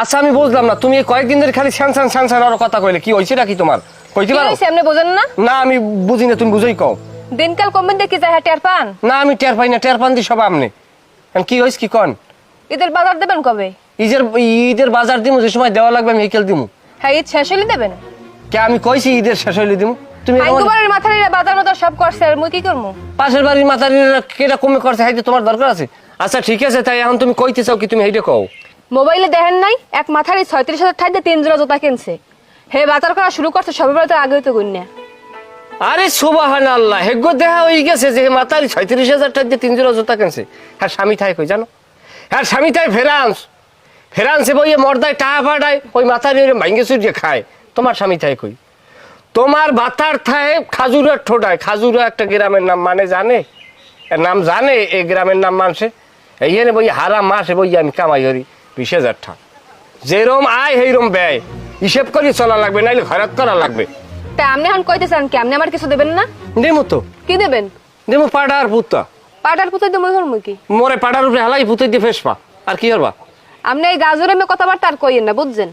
আচ্ছা আমি বুঝলাম না। তুমি কয়েকদিন ধরে খালি স্যান স্যান আরও কথা কইলে। কি হয়েছে নাকি তোমার? কইতে পারো? আপনি বোঝেন না? না আমি বুঝি না তুমি বুঝেই কও। দিনকাল কমবেন দেখি যায় হ্যাঁ টের পান? না আমি টের পাই না টের পান দি সব আমনে। কি হয়েছে কি কন? ঈদের বাজার দেবেন কবে? ঈদের ঈদের বাজার দিমু যে সময় দেওয়া লাগবে আমি হেকেল দিমু। হ্যাঁ ঈদ শেষ হলে দেবেন? কে আমি কইছি ঈদের শেষ হইলে দিমু। তুমি আইকুবারের মাথার বাজার মতো সব করছে আর মুই কি করব পাশের বাড়ির মাতারি কেটা কমে করছে হাইতে তোমার দরকার আছে? আচ্ছা ঠিক আছে তাই এখন তুমি কইতে চাও কি তুমি এইটা কও? মোবাইলে দেখেন নাই, এক মাথার এই ছয়ত্রিশ হাজার ঠাইতে তিন জোড়া জোতা কিনছে। হে বাজার করা শুরু করছে, সবে বেলা তো আগে হইতো গুন্যা আরে সুবাহান আল্লাহ হেগ্য দেখা হয়ে গেছে যে মাতারি ছয়ত্রিশ হাজার টাকা তিন জোড়া জোতা কিনছে। হ্যাঁ স্বামী থাই কই, জানো? হ্যাঁ স্বামী থাই ফেরান্স। ফেরান্সে বইয়ে মর্দায় টাকা পাঠায় ওই মাথার ভাঙ্গে চুরিয়ে খায়। তোমার স্বামী থাই কই? তোমার বাতার থায় খাজুরের ঠোঁটায়, খাজুরা একটা গ্রামের নাম মানে জানে? নাম জানে, এই গ্রামের নাম মানছে? এই বই হারা মাসে বই আমি কামাই করি। বিশ হাজার টাকা যেরম আয় সেইরম ব্যয়। হিসেব করি চলা লাগবে নাইলে খরচ করা লাগবে। তা আপনি এখন কইতেছেন কি আপনি আমার কিছু দেবেন না? দেমো তো। কি দেবেন? দেমো পাড়ার পুতা। পাড়ার পুতা মই করব কি? মোরে পাড়ার উপরে হালাই পুতে দিয়ে ফেসপা আর কি করবা? আপনি এই গাজরে মে কথাবার্তা আর কইেন না বুঝছেন?